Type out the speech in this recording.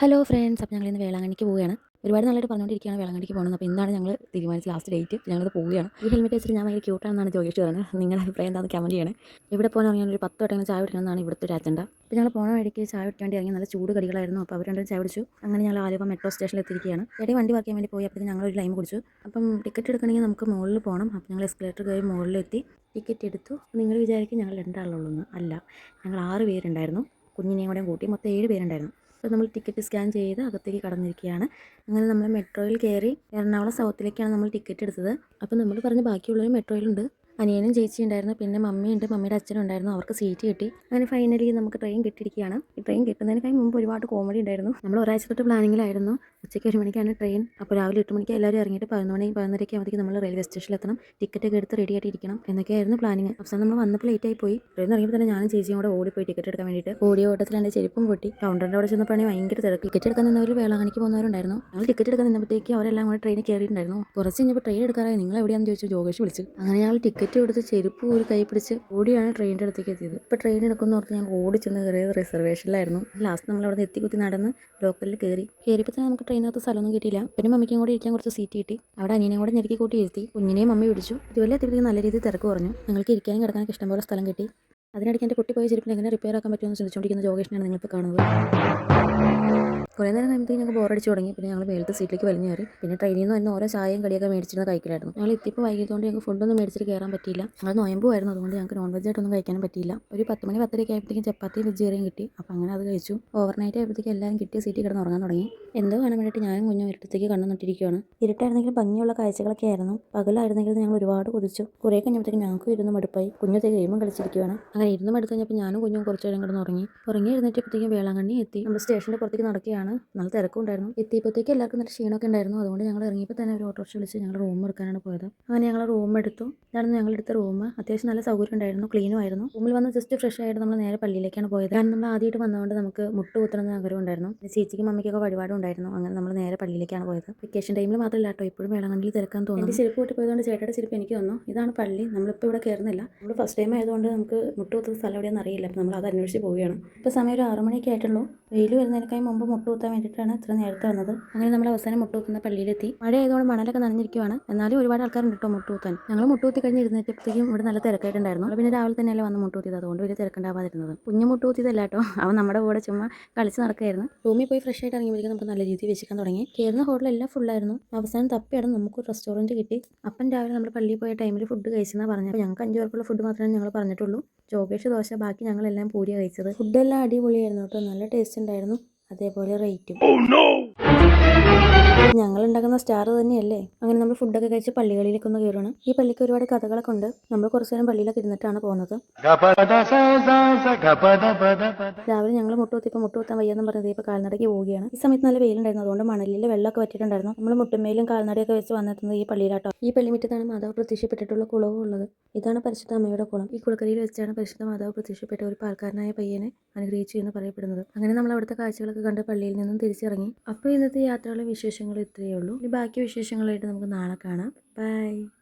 Hello friends അപ്പോൾ ഞങ്ങൾ ഇന്ന് വേളാങ്കണ്ണിക്ക് പോവുകയാണ്. ഒരുപാട് നാളായിട്ട് പറഞ്ഞുകൊണ്ടിരിക്കുകയാണ് വേളാങ്കണ്ണിക്ക് പോകുന്നത് അപ്പോൾ ഇന്നാണ് ഞങ്ങൾ തീരുമാനിച്ച ലാസ്റ്റ് ഡേറ്റ് ഞങ്ങളിത് പോവുകയാണ്. ഈ ഹെൽമെറ്റ് വെച്ചിട്ട് ഞാൻ ഭയങ്കര ക്യൂട്ടാണെന്നാണ് ജോഗേഷ് പറയുന്നത് നിങ്ങളുടെ അഭിപ്രായം എന്താണെന്ന് കമന്റ് ചെയ്യണേ. ഇവിടെ പോകാൻ ഇറങ്ങിയാൽ ഒരു പത്ത് വട്ടം ചായ കുടിക്കണമെന്നാണ് ഇവിടുത്തെ ഒരു അജണ്ട അപ്പോൾ ഞങ്ങൾ പോണ വഴിക്ക് ചായ കുടിക്കാൻ വേണ്ടി ഇറങ്ങി നല്ല ചൂട് കടികളായിരുന്നു. അപ്പോൾ അവർ രണ്ടും ചായ കുടിച്ചു. അങ്ങനെ ഞങ്ങൾ ആലുവ മെട്രോ സ്റ്റേഷനിൽ എത്തിയിരിക്കുകയാണ്. ഇടയിൽ വണ്ടി വർക്ക് വേണ്ടി പോയി. അപ്പോൾ ഞങ്ങൾ ഒരു ലൈം കുടിച്ചു. അപ്പം ടിക്കറ്റ് എടുക്കണമെങ്കിൽ നമുക്ക് മുകളിൽ പോകണം. അപ്പോൾ ഞങ്ങൾ എസ്കലേറ്റർ കയറി മുകളിലെത്തി ടിക്കറ്റ് എടുത്തു. നിങ്ങൾ വിചാരിക്കും ഞങ്ങൾ രണ്ടാളുള്ളൂ അല്ല ഞങ്ങൾ ആറ് പേരുണ്ടായിരുന്നു. കുഞ്ഞിനെയും കൂടെ കൂട്ടി മൊത്തം ഏഴ് പേരുണ്ടായിരുന്നു. അപ്പോൾ നമ്മൾ ടിക്കറ്റ് സ്കാൻ ചെയ്ത് അകത്തേക്ക് കടന്നിരിക്കുകയാണ്. അങ്ങനെ നമ്മൾ മെട്രോയിൽ കയറി എറണാകുളം സൗത്തിലേക്കാണ് നമ്മൾ ടിക്കറ്റ് എടുത്തത്. അപ്പോൾ നമ്മൾ പറഞ്ഞ ബാക്കിയുള്ളവർ മെട്രോയിലുണ്ട് അനിയനും ചേച്ചി ഉണ്ടായിരുന്നു. പിന്നെ മമ്മിയുണ്ട് മമ്മിയുടെ അച്ഛനും ഉണ്ടായിരുന്നു. അവർക്ക് സീറ്റ് കിട്ടി. അങ്ങനെ ഫൈനലി നമുക്ക് ട്രെയിൻ കിട്ടിയിരിക്കുകയാണ്. ഈ ട്രെയിൻ കിട്ടുന്നതിനേക്കാൾ മുമ്പ് ഒരുപാട് കോമഡി ഉണ്ടായിരുന്നു. നമ്മൾ ഒരാഴ്ച തൊട്ട് പ്ലാനിങ്ങിലായിരുന്നു ഉച്ചയ്ക്ക് ഒരു മണിക്കാണ് ട്രെയിൻ അപ്പോൾ രാവിലെ എട്ട് മണിക്ക് എല്ലാവരും ഇറങ്ങിയിട്ട് പതിനൊന്ന് മണി പതിനൊന്നരയ്ക്ക് ആകുമ്പോഴത്തേക്ക് നമ്മൾ റെയിൽവേ സ്റ്റേഷനിൽ എത്തണം. ടിക്കറ്റ് ഒക്കെ എടുത്ത് റെഡി ആയിട്ട് ഇരിക്കണം. എന്നൊക്കെയായിരുന്നു പ്ലാനിങ് അവസാനം നമ്മൾ വന്നപ്പോൾ ലേറ്റ് ആയി പോയി. ട്രെയിൻ ഇറങ്ങിയപ്പോൾ തന്നെ ഞാനും ചേച്ചിയും കൂടെ ഓടിപ്പോയി ടിക്കറ്റ് എടുക്കാൻ വേണ്ടിയിട്ട്. ഓടിയ ഓട്ടത്തിൽ എന്റെ ചെരുപ്പും പൊട്ടി. കൗണ്ടറിന്റെ അവിടെ ചെന്നപ്പോഴാണ് ഭയങ്കര തിരക്ക്. ടിക്കറ്റ് എടുക്കാൻ നിന്നവർ വേളാങ്കണിക്ക് പോകുന്നവരുണ്ടായിരുന്നു. ഞങ്ങൾ ടിക്കറ്റ് എടുക്കാൻ നിന്നപ്പോഴത്തേക്ക് അവരെല്ലാം കൂടെ ട്രെയിനിൽ കയറിയിട്ടുണ്ടായിരുന്നു. കുറച്ച് കഴിഞ്ഞപ്പോൾ ട്രെയിൻ എടുക്കാറായി. നിങ്ങൾ എവിടെയാണെന്ന് ചോദിച്ചു. ജോഗേഷ് വിളിച്ചു. അങ്ങനെ ഞങ്ങൾ ടിക്കറ്റ് കൊടുത്ത് ചെരുപ്പ് ഒരു കൈ പിടിച്ച് ഓടിയാണ് ട്രെയിനിന്റെ അടുത്തേക്ക് എത്തിയത്. ഇപ്പോൾ ട്രെയിൻ എടുക്കുന്ന ഓർത്ത് ഞങ്ങൾ ചെന്ന് കയറിയത് റിസർവേഷനിലായിരുന്നു ലാസ്റ്റ് നമ്മൾ അവിടെ എത്തി കുത്തി നടന്ന് ലോക്കലിൽ കയറി കയറിയപ്പോൾ തന്നെ നമുക്ക് ട്രെയിനകത്ത് സ്ഥലമൊന്നും കിട്ടിയില്ല. പിന്നെ മമ്മിക്കും കൂടി ഇരിക്കാൻ കുറച്ച് സീറ്റ് കിട്ടി. അവിടെ അനിയനെയും കൂടെ ഞെരുക്കി കൂട്ടി ഇരുത്തി. കുഞ്ഞിനെയും മമ്മി പിടിച്ചു. ഇതുപോലെ എത്തിയപ്പോഴേക്കും നല്ല രീതിയിൽ തിരക്ക് കുറഞ്ഞു. നിങ്ങൾക്ക് ഇരിക്കാനും കിടക്കാനൊക്കെ ഇഷ്ടംപോലെ സ്ഥലം കിട്ടി. അതിനിടയ്ക്ക് എന്റെ കുട്ടി പോയ ചെരുപ്പിൽ എങ്ങനെ റിപ്പയർ ആക്കാൻ പറ്റുമെന്ന് ചിന്തിച്ചുകൊണ്ടിരിക്കുന്ന ജോഗേഷനാണ് നിങ്ങളിപ്പോൾ കാണുന്നത്. കുറേ നേരം കഴിയുമ്പോഴത്തേക്ക് ഞങ്ങൾക്ക് ബോറടിച്ച് തുടങ്ങി. പിന്നെ ഞങ്ങൾ മേലത്തെ സീറ്റിലേക്ക് വലിഞ്ഞു കയറി. പിന്നെ ട്രെയിനിൽ നിന്ന് തന്നെ ഓരോ ചായയും കടിയൊക്കെ മേടിച്ചിരുന്ന കഴിക്കലായിരുന്നു. ഞങ്ങൾ എത്തിയപ്പോൾ വൈകിയതുകൊണ്ട് ഞങ്ങൾക്ക് ഫുഡൊന്നും മേടിച്ചിട്ട് കയറാൻ പറ്റിയില്ല. ഞങ്ങൾ നോയമ്പുമായിരുന്നു അതുകൊണ്ട് ഞങ്ങൾക്ക് നോൺ വെജ് ആയിട്ടൊന്നും കഴിക്കാനും പറ്റിയില്ല. ഒരു പത്ത് മണി പത്തരയ്ക്ക് ആയപ്പോഴത്തേക്കും ചപ്പാത്തി വെജിറ്റേറിയൻ കിട്ടി. അപ്പോൾ അങ്ങനെ അത് കഴിച്ചു. ഓവർനൈറ്റ് ആയപ്പോഴത്തേക്ക് എല്ലാവരും കിട്ടിയ സീറ്റിൽ കിടന്ന് ഉറങ്ങാൻ തുടങ്ങി. എന്തോ കാണാൻ വേണ്ടിയിട്ട് ഞാനും കുഞ്ഞും ഇരുട്ടത്തേക്ക് കണ്ണു നട്ടിരിക്കുകയാണ് ഇരുട്ടായിരുന്നെങ്കിലും ഭംഗിയുള്ള കാഴ്ചകളൊക്കെ ആയിരുന്നു. പകലായിരുന്നെങ്കിലും ഞങ്ങൾ ഒരുപാട് കുതിച്ചു. കുറേ കഴിഞ്ഞപ്പോഴത്തേക്കും ഞങ്ങൾക്ക് ഇരുന്ന് മടുപ്പായി. കുഞ്ഞത്തെ ഗെയിമും കളിച്ചിരിക്കുകയാണ് അങ്ങനെ ഇരുന്ന് മടുത്ത് കഴിഞ്ഞപ്പോൾ ഞാനും കുഞ്ഞും കുറച്ച് നേരം കിടന്ന് ഉറങ്ങി. ഉറങ്ങി എഴുന്നേറ്റപ്പോഴത്തേക്കും വേളാങ്കണ്ണി എത്തി. നമ്മൾ സ്റ്റേഷന്റെ പുറത്തേക്ക് നടക്കുകയാണ്. നല്ല തിരക്കും ഉണ്ടായിരുന്നു എത്തിയപ്പോഴത്തേക്ക് എല്ലാവർക്കും നല്ല ക്ഷീണമൊക്കെ ഉണ്ടായിരുന്നു. അതുകൊണ്ട് ഞങ്ങൾ ഇറങ്ങിയപ്പോൾ തന്നെ ഒരു ഓട്ടോറിക്ഷ വിളിച്ച് ഞങ്ങൾ റൂം എടുക്കാനാണ് പോയത്. അങ്ങനെ ഞങ്ങൾ റൂം എടുത്തു. ഇതാണ് ഞങ്ങൾ എടുത്ത റൂം അത്യാവശ്യം നല്ല സൗകര്യം ഉണ്ടായിരുന്നു. ക്ലീനും ആയിരുന്നു. റൂമിൽ വന്ന് ജസ്റ്റ് ഫ്രഷ് ആയിട്ട് നമ്മൾ നേരെ പള്ളിയിലേക്കാണ് പോയത്. കാരണം നമ്മൾ ആദ്യമായിട്ട് വന്നതുകൊണ്ട് നമുക്ക് മുട്ട് കുത്തണമെന്ന് ആഗ്രഹം ഉണ്ടായിരുന്നു. ചേച്ചിക്കും മമ്മിക്കൊക്കെ വഴിപാട് ഉണ്ടായിരുന്നു. അങ്ങനെ നമ്മൾ നേരെ പള്ളിയിലേക്കാണ് പോയത്. വെക്കേഷൻ ടൈമിൽ മാത്രമല്ല കേട്ടോ. ഇപ്പോഴും വേളാങ്കണ്ണിൽ തിരക്കാൻ തോന്നുന്നു. എന്റെ ചെരുപ്പ് പോയതുകൊണ്ട് ചേട്ടയുടെ ചെരുപ്പ് എനിക്ക് വന്നു. ഇതാണ് പള്ളി. നമ്മളിപ്പോൾ ഇവിടെ കയറുന്നില്ല. നമ്മൾ ഫസ്റ്റ് ടൈം ആയതുകൊണ്ട് നമുക്ക് മുട്ട് കുത്തുന്ന സ്ഥലം എവിടെയാണെന്ന് അറിയില്ല. അപ്പോൾ നമ്മൾ അത് അന്വേഷിച്ച് പോവുകയാണ്. ഇപ്പോൾ സമയം ഒരു ആറ് മണിയൊക്കെ ആയിട്ടുള്ളൂ. വെയിൽ വരുന്നതിനേക്കാൾ മുമ്പ് മുട്ട് കുത്താൻ വേണ്ടിയിട്ടാണ് ഇത്ര നേരത്തെ വന്നത്. അങ്ങനെ നമ്മൾ അവസാനം മുട്ടുകുത്തുന്ന പള്ളിയിലെത്തി. മഴ ആയതുകൊണ്ട് മണലൊക്കെ നനഞ്ഞിരിക്കുവാണ്. എന്നാലും ഒരുപാട് ആൾക്കാരുണ്ട് കേട്ടോ മുട്ടുകുത്താൻ? ഞങ്ങൾ മുട്ടുകുത്തി കഴിഞ്ഞ് ഇരുന്നപ്പോഴത്തേക്കും ഇവിടെ നല്ല തിരക്കായിട്ടുണ്ടായിരുന്നു പിന്നെ രാവിലെ തന്നെയല്ലേ വന്ന് മുട്ടുകുത്തിയത്. അതുകൊണ്ട് വലിയ തിരക്കുണ്ടാവാതിരുന്നത്. കുഞ്ഞു മുട്ടുകുത്തിയതല്ല കേട്ടോ. അവൻ നമ്മുടെ കൂടെ ചുമ്മാ കളിച്ച് നടക്കായിരുന്നു റൂമിൽ പോയി ഫ്രഷ് ആയിട്ട് ഇറങ്ങിയപ്പോഴേക്കും നമുക്ക് നല്ല രീതിയിൽ വെച്ചിക്കാൻ തുടങ്ങി. കയറുന്ന ഹോട്ടലെല്ലാം ഫുള്ളായിരുന്നു അവസാനം തപ്പിയാണ് നമുക്ക് റെസ്റ്റോറന്റ് കിട്ടി. അപ്പൻ രാവിലെ നമ്മൾ പള്ളിയിൽ പോയ ടൈമിൽ ഫുഡ് കഴിച്ചെന്നാണ് പറഞ്ഞത്. ഞങ്ങൾക്ക് അഞ്ച് പേർക്കുള്ള ഫുഡ് മാത്രമേ ഞങ്ങൾ പറഞ്ഞിട്ടുള്ളൂ. ജോഗേഷ് ദോശ ബാക്കി ഞങ്ങളെല്ലാം പൂരിയാണ് കഴിച്ചത്. ഫുഡെല്ലാം അടിപൊളിയായിരുന്നു കേട്ടോ. നല്ല ടേസ്റ്റ് ഉണ്ടായിരുന്നു. അതേപോലെ റേറ്റും. ഞങ്ങൾ ഉണ്ടാക്കുന്ന സ്റ്റാർ തന്നെയല്ലേ? അങ്ങനെ നമ്മൾ ഫുഡൊക്കെ കഴിച്ച് പള്ളികളിലേക്ക് ഒന്ന് കയറുകയാണ്. ഈ പള്ളിക്ക് ഒരുപാട് കഥകളൊക്കെ ഉണ്ട്. നമ്മൾ കുറച്ചു നേരം പള്ളിയിലൊക്കെ ഇരുന്നിട്ടാണ് പോകുന്നത്. രാവിലെ ഞങ്ങൾ മുട്ടുകുത്തിയപ്പോൾ മുട്ടുകുത്താൻ വയ്യെന്ന് പറഞ്ഞത് ഇപ്പൊ കാൽനടയ്ക്ക് പോവുകയാണ്. ഈ സമയത്ത് നല്ല വെയിലുണ്ടായിരുന്നു. അതുകൊണ്ട് മണലിൽ വെള്ളമൊക്കെ വറ്റിയിട്ടുണ്ടായിരുന്നു. നമ്മൾ മുട്ടുമേലും കാൽനടയൊക്കെ വെച്ച് വന്നെത്തുന്നത് ഈ പള്ളിയിലാട്ടോ. ഈ പള്ളിമിറ്റത്താണ് മാതാവ് പ്രത്യക്ഷപ്പെട്ടിട്ടുള്ള കുളവും ഉള്ളത്. ഇതാണ് പരിശുദ്ധ അമ്മയുടെ കുളം. ഈ കുളക്കരയിൽ വെച്ചാണ് പരിശുദ്ധ മാതാവ് പ്രത്യക്ഷപ്പെട്ട ഒരു പാൽക്കാരനായ പയ്യനെ അനുഗ്രഹിച്ചു എന്ന് പറയപ്പെടുന്നത്. അങ്ങനെ നമ്മൾ അവിടുത്തെ കാഴ്ചകളൊക്കെ കണ്ട് പള്ളിയിൽ നിന്നും തിരിച്ചിറങ്ങി. അപ്പോൾ ഇന്നത്തെ യാത്രകളുടെ വിശേഷങ്ങൾ ഇത്രയേ ഉള്ളൂ. ഇനി ബാക്കി വിശേഷങ്ങളായിട്ട് നമുക്ക് നാളെ കാണാം. ബൈ